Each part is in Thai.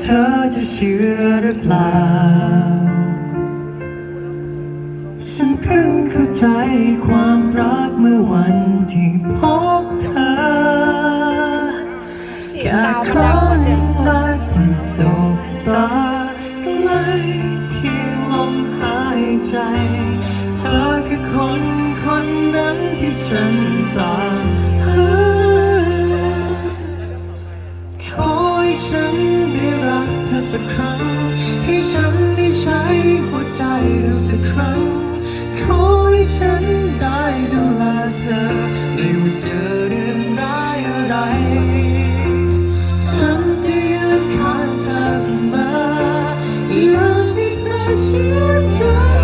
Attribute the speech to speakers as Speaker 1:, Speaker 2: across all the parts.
Speaker 1: เธอจะเชื่อหรือเปล่า ฉันเพิ่งเข้าใจความรักเมื่อวันที่พบเธอ แค่ครั้งแรกที่สบตาใกล้เพียงลมหายใจ เธอคือคนคนนั้นที่ฉันตา ธอสักครั้ง ให้ฉันได้ใช้หัวใจเธอสักครั้ง ขอให้ฉันได้ดูแลเธอในวันเจอเรื่องร้ายอะไร ฉันจะยืนข้างเธอเสมออยากให้เธอเชื่อใจ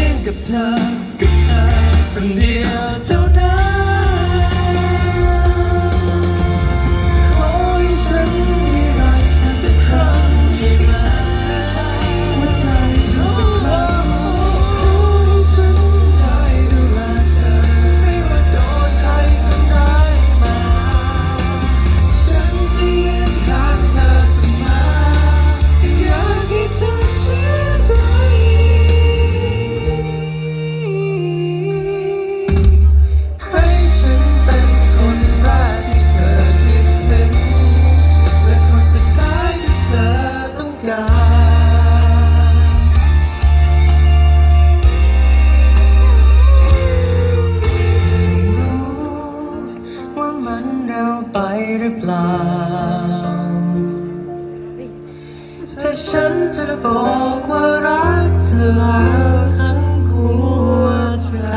Speaker 1: ยงกับเธอกับเธอคนเดียวเท่านั้น หรือเปล่า ถ้าฉันจะบอกว่ารักเธอแล้วทั้งหัวใจ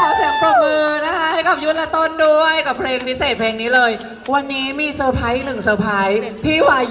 Speaker 2: ขอเสียงปรบมือนะคะให้กับยุทธและต้นด้วยกับเพลงพิเศษเพลงนี้เลย วันนี้มีเซอร์ไพรส์หนึ่งเซอร์ไพรส์พี่วาย